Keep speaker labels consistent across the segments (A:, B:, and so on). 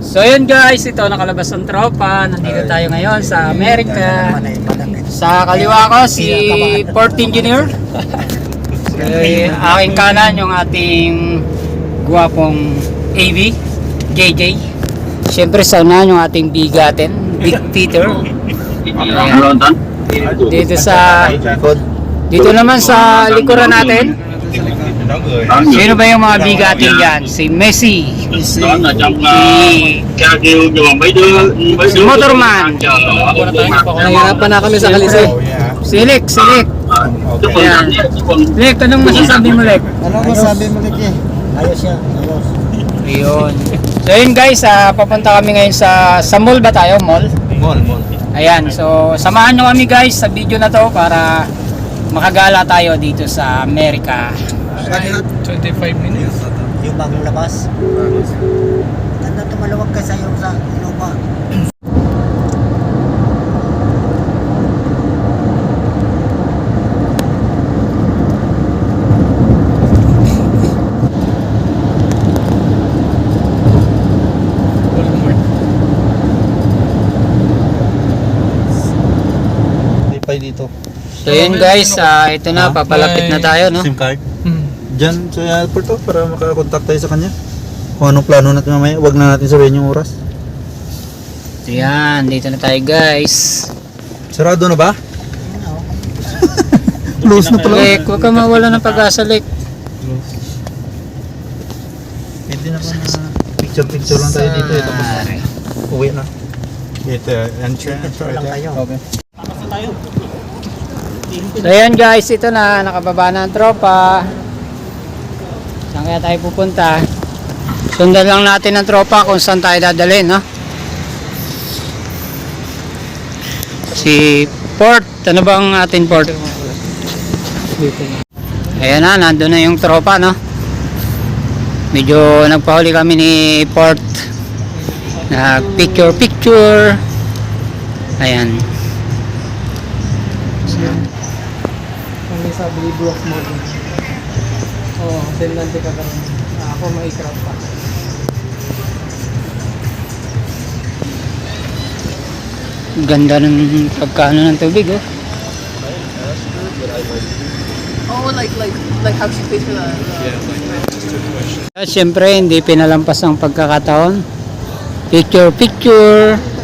A: So yun guys, ito nakalabas ang tropa. Nandito tayo ngayon sa Amerika. Sa kaliwa ko si Port Engineer. So, aking kanan yung ating guwapong AV, JJ. Siyempre sa unahan yung ating bigatin, Big Peter. Ayan. Dito sa dito naman sa likuran natin, sino ba yung mga bigatin dyan? Si Messi, si, si Motorman,
B: Nahihirapan na kami sa kalise.
A: si Lick, si Lick. Ayan. Lick, anong masasabi mo Lick?
B: Ano masabi mo Liki? Ayos yan, ayos.
A: Ayun. So yun guys, ah, papunta kami ngayon sa sa mall ba tayo? Mall?
B: Mall, mall.
A: Ayan, so samahan nyo kami guys sa video na to para makagala tayo dito sa Amerika.
B: 25 minutes. Yung bagong labas. Ganda tumalawag ka sa iyo sa Innova.
C: pa dito.
A: So yun guys, ah, ito na, papalapit na tayo no.
C: SIM card. Diyan sa airport to para makakontak tayo sa kanya. Kung anong plano natin mamaya, wag na natin sabihin yung oras.
A: So yan, dito na tayo guys.
C: Sarado na ba? Close na pala.
A: Lick, huwag ka mawala ng pag-asa Lick.
C: Pwede na pa na picture-picture lang tayo dito. Ito uwi na. Ito, entrance
B: lang kayo.
C: Okay.
A: So yan guys, ito na, nakababa na ang tropa. Saan kaya tayo pupunta? Sundan lang natin ang tropa kung saan tayo dadalhin, no? Si Port, ano bang atin Port? Ayan na, nandun na yung tropa, no? Medyo nagpahuli kami ni Port. Na picture picture. Ayan.
D: Kami sa Blue mo. Oo, oh, nante ka lang. Ako maikrap pa.
A: Ganda ng pagkano ng tubig, oh.
E: Oh, like like like how she pays for the.
A: At syempre, hindi pinalampas ang pagkakataon. Picture, picture.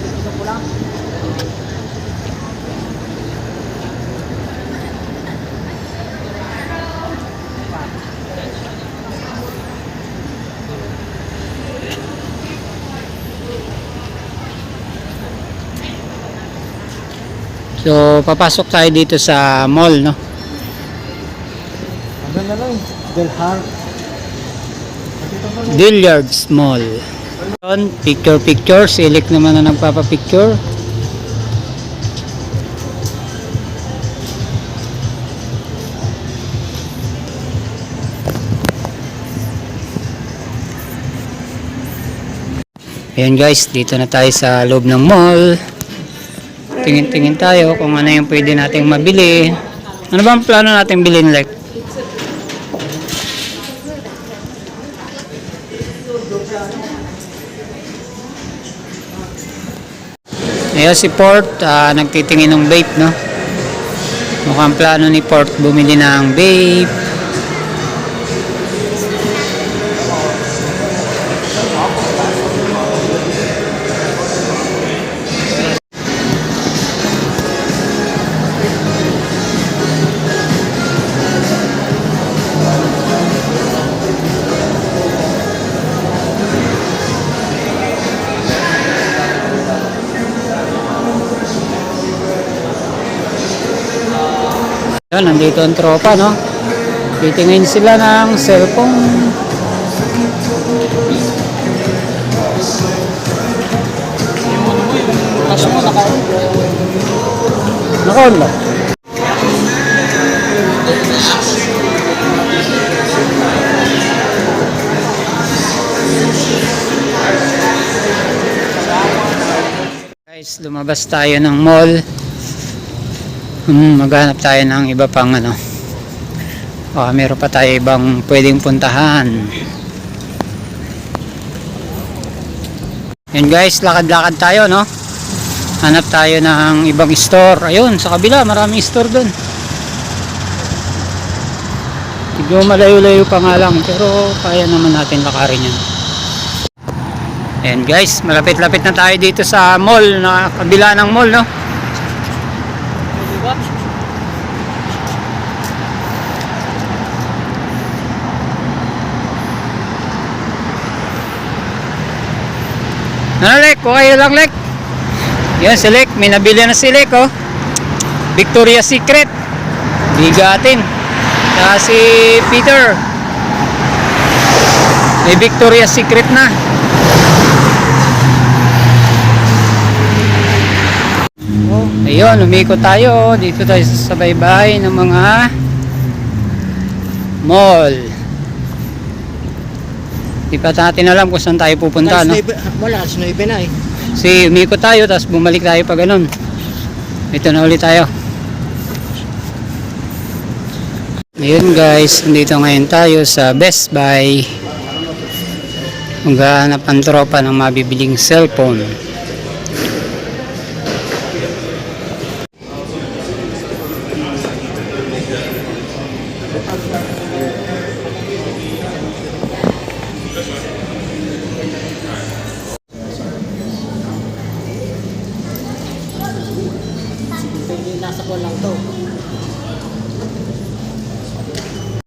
A: So, papasok tayo dito sa mall, no?
B: Ano na lang? Del Har.
A: Dilliards Mall. Yun, Picture picture, silik naman na nagpapapicture. Ayan guys, dito na tayo sa loob ng mall. Tingin-tingin tayo kung ano yung pwede nating mabili. Ano ba ang plano nating bilhin like? Ayan si Port, ah, nagtitingin ng vape, no? Mukhang plano ni Port bumili ng vape. Yan, nandito ang tropa, no? Titingin sila ng cellphone.
D: Kaso mo naka
A: Nakaon ba? Guys, lumabas tayo ng mall. Hmm, maghanap tayo ng iba pang ano. Oh, meron pa tayo ibang pwedeng puntahan. Yan guys, lakad-lakad tayo, no? Hanap tayo ng ibang store. Ayun, sa kabila, maraming store doon. Tigyo malayo-layo pa nga lang, pero kaya naman natin lakarin yan. Ayan guys, malapit-lapit na tayo dito sa mall, na kabila ng mall, no? Ano, Lek? Okay lang, Lek. Yan, si Lek. May nabili na si Lek, oh. Victoria's Secret. Bigatin. Saka si Peter. May Victoria's Secret na. Ayun, umikot tayo. Dito tayo sa baybay ng mga mall. Di pa natin alam kung saan tayo pupunta, no?
B: Wala, alas 9 na eh.
A: Si umikot tayo, tapos bumalik tayo pa ganun. Ito na ulit tayo. Ayun guys, nandito ngayon tayo sa Best Buy. Maghahanap ang tropa ng mabibiling cellphone.
B: Nasa.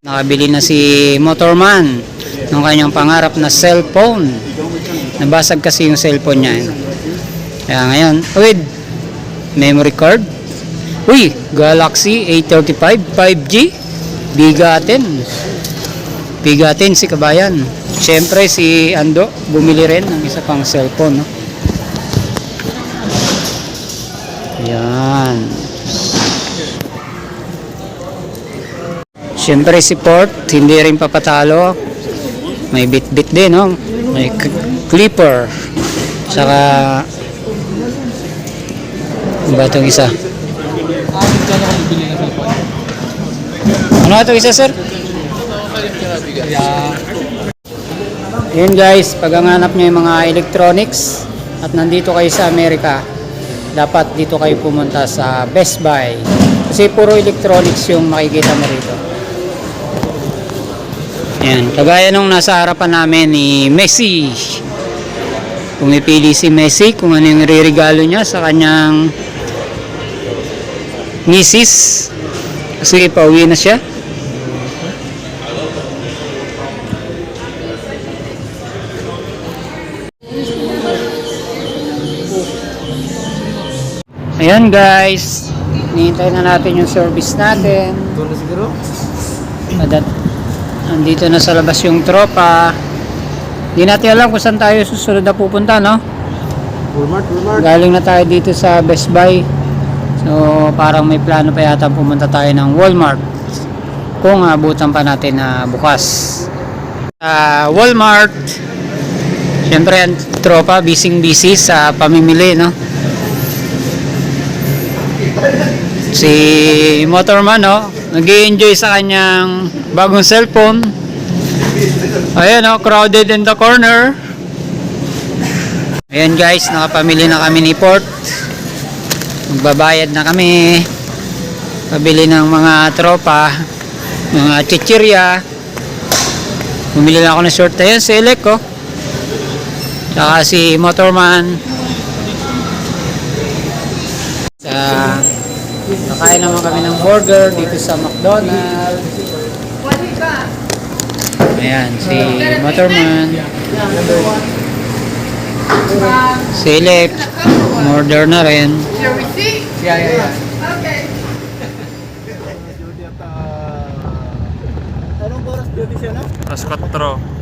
A: Nakabili na si Motorman ng kanyang pangarap na cellphone. Nabasag kasi yung cellphone niya. eh. Kaya ngayon, with memory card. Uy, Galaxy A35 5G. Bigatin. Bigatin si Kabayan. Siyempre si Ando bumili rin ng isa pang cellphone. No? Yan. Siyempre si Port, hindi rin papatalo. May bit-bit din, no? May clipper. Saka, ano ba itong isa? Ano itong isa, sir? Yun guys, pag hanap nyo yung mga electronics at nandito kayo sa Amerika, dapat dito kayo pumunta sa Best Buy. Kasi puro electronics yung makikita mo rito. Ayan, kagaya nung nasa harapan namin ni Messi. Pumipili si Messi kung ano yung regalo niya sa kanyang misis. Kasi pauwi na siya. Ayan guys, hinihintay na natin yung service natin.
D: Doon na siguro?
A: Adat, andito na sa labas yung tropa. Hindi natin alam kung saan tayo susunod na pupunta, no?
D: Walmart, Walmart.
A: Galing na tayo dito sa Best Buy. So, parang may plano pa yata pumunta tayo ng Walmart. Kung abutan pa natin na bukas. Sa Walmart, syempre ang tropa, busy-busy sa pamimili, no? Si Motorman, no? nag enjoy sa kanyang bagong cellphone. Ayan, no? crowded in the corner. Ayan guys, nakapamili na kami ni Port. Magbabayad na kami. Pabili ng mga tropa, mga chichirya. Bumili na ako ng short na yun, si Elec ko. Saka si Motorman. Sa Nakain naman kami ng burger dito sa McDonald's. Ayan, si Motorman. Si Elec. Order na rin.
D: Yeah, yeah, yeah.
E: Okay.
B: Anong oras duty siya na?
C: Alas 4.